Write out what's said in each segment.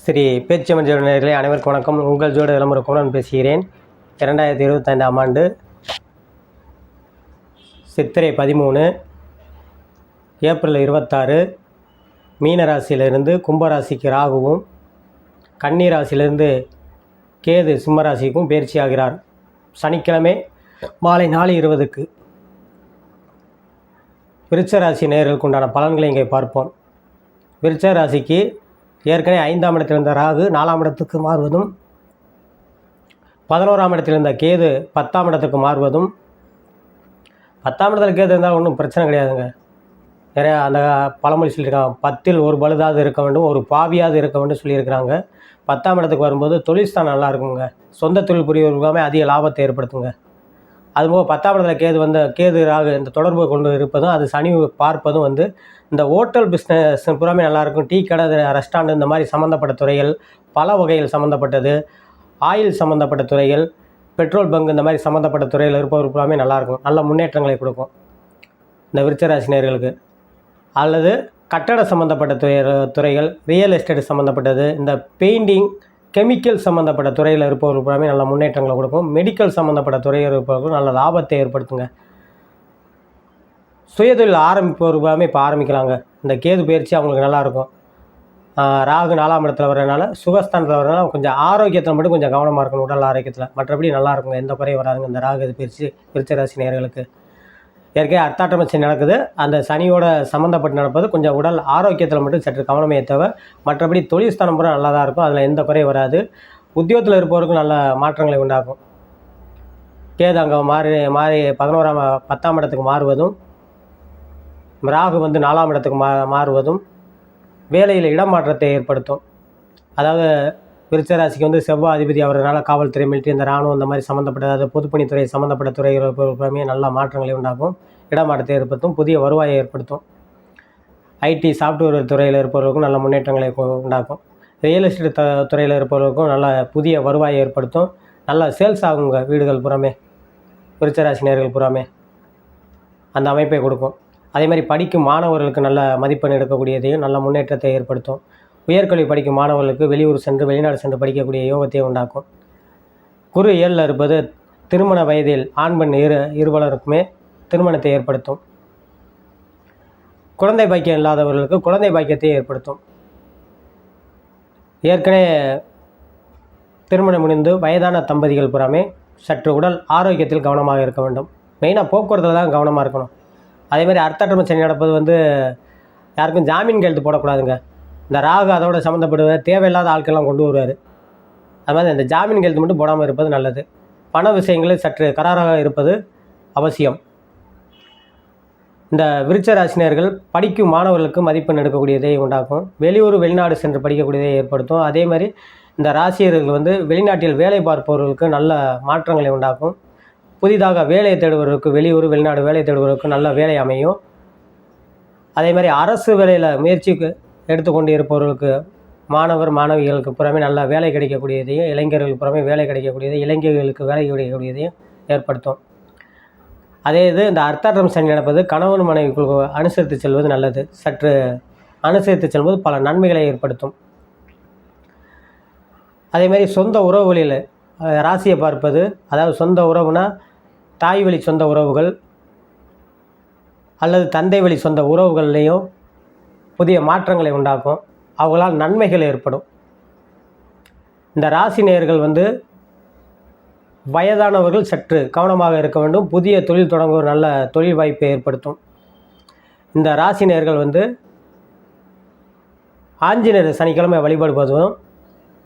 ஸ்ரீ பேச்சமன் ஜோதிடர்களே அனைவருக்கும் வணக்கம். உங்கள் ஜோட விளம்பர குமரன் பேசுகிறேன். இரண்டாயிரத்தி இருபத்தைந்தாம் ஆண்டு சித்திரை பதிமூணு ஏப்ரல் இருபத்தாறு மீன ராசியிலிருந்து கும்பராசிக்கு ராகுவும் கன்னி ராசியிலிருந்து கேது சிம்மராசிக்கும் பயிற்சியாகிறார். சனிக்கிழமை மாலை நாலு இருபதுக்கு விருச்சராசி ராசி உண்டான பலன்களை இங்கே பார்ப்போம். விருச்சராசிக்கு ஏற்கனவே ஐந்தாம் இடத்தில் இருந்த ராகு நாலாம் இடத்துக்கு மாறுவதும் பதினோராம் இடத்தில் இருந்த கேது பத்தாம் இடத்துக்கு மாறுவதும் பத்தாம் இடத்துல கேது இருந்தால் ஒன்றும் பிரச்சனை கிடையாதுங்க. நிறையா அந்த பழமொழி சொல்லியிருக்காங்க பத்தில் ஒரு பழுதாவது இருக்க வேண்டும் ஒரு பாவியாவது இருக்க வேண்டும் சொல்லியிருக்கிறாங்க. பத்தாம் இடத்துக்கு வரும்போது தொழில் ஸ்தானம் நல்லா இருக்குங்க. சொந்த தொழில் புரியவர்களுக்காமே அதிக லாபத்தை ஏற்படுத்துங்க. அதுபோக பத்தாம் இடத்துல கேது வந்த கேது ராகு இந்த தொடர்பு கொண்டு இருப்பதும் அது சனி பார்ப்பதும் வந்து இந்த ஹோட்டல் பிஸ்னஸ் புறாமே நல்லாயிருக்கும் டீ கடை ரெஸ்டாரண்ட் இந்த மாதிரி சம்மந்தப்பட்ட துறைகள் பல வகைகள் சம்மந்தப்பட்டது ஆயில் சம்மந்தப்பட்ட துறைகள் பெட்ரோல் பங்க் இந்த மாதிரி சம்மந்தப்பட்ட துறையில் இருப்பவர் புறாமே நல்லாயிருக்கும் நல்ல முன்னேற்றங்களை கொடுக்கும் இந்த விருச்சராசினியர்களுக்கு. அல்லது கட்டட சம்மந்தப்பட்ட துறை துறைகள் ரியல் எஸ்டேட் சம்மந்தப்பட்டது இந்த பெயிண்டிங் கெமிக்கல் சம்மந்தப்பட்ட துறையில் இருப்பவர்கள் பூராமே நல்ல முன்னேற்றங்களை கொடுக்கும். மெடிக்கல் சம்மந்தப்பட்ட துறையில் இருப்பவர்களுக்கும் நல்ல லாபத்தை ஏற்படுத்துங்க. சுயதொழில் ஆரம்பிப்பவர் பூராமே இப்போ ஆரம்பிக்கலாங்க இந்த கேது பயிற்சி அவங்களுக்கு நல்லாயிருக்கும் ராகு நாலாம் இடத்துல வர்றதுனால சுகஸ்தானத்தில் வரனால கொஞ்சம் ஆரோக்கியத்தில் மட்டும் கொஞ்சம் கவனமாக இருக்கணும் உடல் ஆரோக்கியத்தில். மற்றபடி நல்லா இருக்குங்க. எந்த குறையும் வராதுங்க. இந்த ராகு இது பயிற்சி விருச்சராசி நேர்களுக்கு ஏற்கனவே அர்த்தாட்டமச்சி நடக்குது. அந்த சனியோட சம்மந்தப்பட்டு நடப்பது கொஞ்சம் உடல் ஆரோக்கியத்தில் மட்டும் சற்று கவனமே தேவை மற்றபடி தொழில் ஸ்தானம் பூரா நல்லா தான் இருக்கும். அதில் எந்த குறையும் வராது. உத்தியோகத்தில் இருப்பவருக்கும் நல்ல மாற்றங்களை உண்டாக்கும். கேது அங்கே மாறி மாறி பதினோராம் பத்தாம் இடத்துக்கு மாறுவதும் ராகு வந்து நாலாம் இடத்துக்கு மா மாறுவதும் வேலையில் இடமாற்றத்தை ஏற்படுத்தும். அதாவது விருச்சராசிக்கு வந்து செவ்வாய் அதிபதி அவரனால காவல்துறை மிலிட்டரி இந்த ராணுவம் இந்த மாதிரி சம்மந்தப்பட்ட அதாவது பொதுப்பணித்துறை சம்மந்தப்பட்ட துறைகளுமே நல்ல மாற்றங்களை உண்டாகும் இடமாற்றத்தை ஏற்படுத்தும் புதிய வருவாயை ஏற்படுத்தும். ஐடி சாஃப்ட்வேர் துறையில் இருப்பவர்களுக்கும் நல்ல முன்னேற்றங்களை உண்டாகும் உண்டாக்கும். ரியல் எஸ்டேட் த துறையில் இருப்பவர்களுக்கும் நல்ல புதிய வருவாயை ஏற்படுத்தும். நல்ல சேல்ஸ் ஆகுங்க வீடுகள் புறமே விருச்சராசினியர்கள் புறமே. அந்த அமைப்பை கொடுக்கும். அதே மாதிரி படிக்கும் மாணவர்களுக்கு நல்ல மதிப்பெண் எடுக்கக்கூடியதையும் நல்ல முன்னேற்றத்தை ஏற்படுத்தும். உயர்கல்வி படிக்கும் மாணவர்களுக்கு வெளியூர் சென்று வெளிநாடு சென்று படிக்கக்கூடிய யோகத்தை உண்டாக்கும். குரு ஏழில் இருப்பது திருமண வயதில் ஆண் பெண் இரு இருவலருக்குமே திருமணத்தை ஏற்படுத்தும். குழந்தை பாக்கியம் இல்லாதவர்களுக்கு குழந்தை பாக்கியத்தை ஏற்படுத்தும். ஏற்கனவே திருமணம் முடிந்து வயதான தம்பதிகள் புறாமே சற்று உடல் ஆரோக்கியத்தில் கவனமாக இருக்க வேண்டும். மெயினாக போக்குவரத்தில் தான் கவனமாக இருக்கணும். அதேமாதிரி அர்த்தாட்டம சனி நடப்பது வந்து யாருக்கும் ஜாமீன் கையெழுத்து போடக்கூடாதுங்க. இந்த ராகு அதோட சம்மந்தப்படுவார் தேவையில்லாத ஆட்கள்லாம் கொண்டு வருவார். அது மாதிரி இந்த ஜாமீன் கையெழுத்து மட்டும் போடாமல் இருப்பது நல்லது. பண விஷயங்களில் சற்று கராராக இருப்பது அவசியம். இந்த விருச்ச ராசினியர்கள் படிக்கும் மாணவர்களுக்கு மதிப்பெண் எடுக்கக்கூடியதை உண்டாக்கும். வெளியூர் வெளிநாடு சென்று படிக்கக்கூடியதை ஏற்படுத்தும். அதே மாதிரி இந்த ராசியர்கள் வந்து வெளிநாட்டில் வேலை பார்ப்பவர்களுக்கு நல்ல மாற்றங்களை உண்டாக்கும். புதிதாக வேலை தேடுபவர்களுக்கு வெளியூர் வெளிநாடு வேலை தேடுபவர்களுக்கு நல்ல வேலை அமையும். அதே மாதிரி அரசு வேலையில் முயற்சிக்கு எடுத்துக்கொண்டு இருப்பவர்களுக்கு மாணவர் மாணவிகளுக்கு புறமே நல்ல வேலை கிடைக்கக்கூடியதையும் இளைஞர்களுக்கு புறமே வேலை கிடைக்கக்கூடியதையும் இளைஞர்களுக்கு வேலை கிடைக்கக்கூடியதையும் ஏற்படுத்தும். அதே இது இந்த அர்த்தாட்டம் சனி நடப்பது கணவன் மனைவிக்குள் அனுசரித்து செல்வது நல்லது. சற்று அனுசரித்து செல்வது பல நன்மைகளை ஏற்படுத்தும். அதே மாதிரி சொந்த உறவுகளில் ராசியை பார்ப்பது அதாவது சொந்த உறவுனா தாய் வழி சொந்த உறவுகள் அல்லது தந்தை வழி சொந்த உறவுகள்லேயும் புதிய மாற்றங்களை உண்டாக்கும். அவங்களால் நன்மைகள் ஏற்படும். இந்த ராசி நேயர்கள் வந்து வயதானவர்கள் சற்று கவனமாக இருக்க வேண்டும். புதிய தொழில் தொடங்க ஒரு நல்ல தொழில் வாய்ப்பை ஏற்படுத்தும். இந்த ராசி நேர்கள் வந்து ஆஞ்சநேயர் சனிக்கிழமை வழிபடுவதும்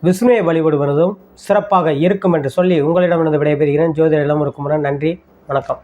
விஷ்ணுவை வழிபடுவதும் சிறப்பாக இருக்கும் என்று சொல்லி உங்களிடமிருந்து விடைபெறுகிறேன். ஜோதிட இருக்கும் நன்றி வணக்கம்.